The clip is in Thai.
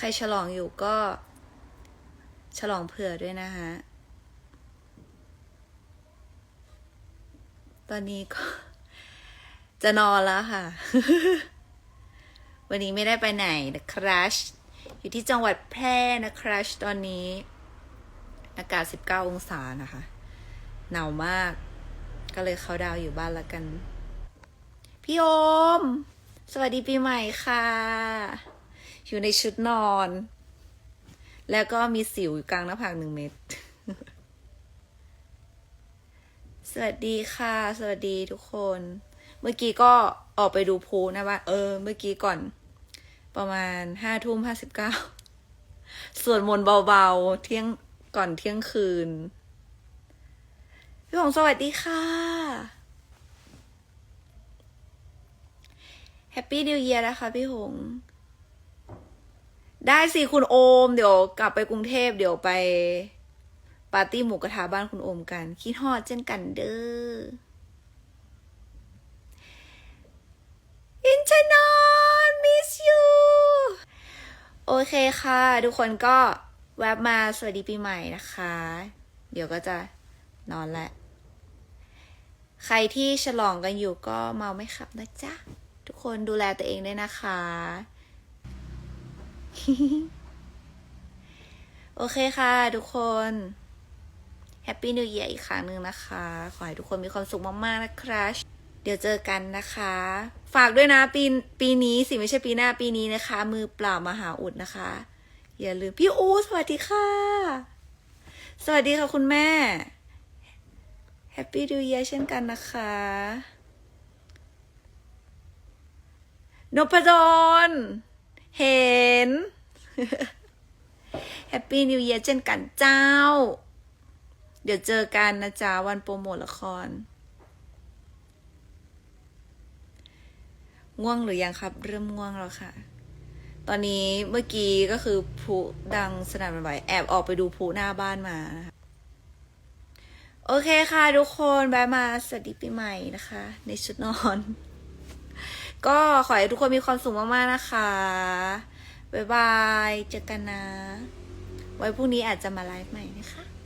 ใครฉลองอยู่ก็ ฉลองเผื่อด้วยนะฮะ ตอนนี้ก็ จะนอนแล้วค่ะ วันนี้ไม่ได้ไปไหนนะครับอยู่ที่จังหวัดแพร่นะครับตอนนี้ อากาศ 19 องศานะคะ หนาวมาก ก็เลยเข้าดาวอยู่บ้านละกัน พี่โอม สวัสดีปีใหม่ค่ะ อยู่ในชุดนอน แล้วก็มีสิวอยู่กลางหน้าผากหนึ่งเม็ด สวัสดีค่ะ สวัสดีทุกคน เมื่อกี้ก็ออกไปดูพูนะว่า เออ เมื่อกี้ก่อน ประมาณห้าทุ่มห้าสิบเก้าส่วนมนต์เบาๆ เที่ยงก่อนเที่ยงคืน พี่หงสวัสดีค่ะแฮปปี้ e ิวเยียร์นะคะพี่หง ได้สิคุณโอม เดี๋ยวกลับไปกรุงเทพเดี๋ยวไปปาร์ตี้หมูกระทะบ้านคุณโอมกัน คิดฮอดเช่นกันเด้ออินชนอนมิสยูโอเคค่ะ ทุกคนก็แวบมาสวัสดีปีใหม่นะคะ เดี๋ยวก็จะนอนแล้วใครที่ฉลองกันอยู่ก็เมาไม่ขับนะจ๊ะ ทุกคนดูแลตัวเองด้วยนะคะ โอเคค่ะทุกคนแฮปปี้นิว e ย r อีกครั้งหนึ่งนะคะ ขอให้ทุกคนมีความสุขมากๆนะครับเดี๋ยวเจอกันนะคะ ฝากด้วยนะปีปีนี้สิไม่ใช่ปีหน้าปีนี้นะคะ มือเปล่ามหาอุดนะคะ อย่าลืมพี่อูสวัสดีค่ะ สวัสดีค่ะคุณแม่แฮปปี้นิว e ยเช่นกันนะคะนพดล เห็น แฮปปี้นิว e ย r เช่นกันเจ้า เดี๋ยวเจอกันนะจ๊ะวันโปรโมทละคร ง่วงหรือยังครับ เริ่มง่วงแล้วค่ะ ตอนนี้เมื่อกี้ก็คือพลุดังสนั่นหวั่นไหวแอบออกไปดูพลุหน้าบ้านมานะคะโอเคค่ะทุกคนแวะมาสวัสดีปีใหม่นะคะ ในชุดนอน ก็ขอให้ทุกคนมีความสุขมากๆนะคะ บ๊ายบาย เจอกันนะ ไว้พรุ่งนี้อาจจะมาไลฟ์ใหม่นะคะ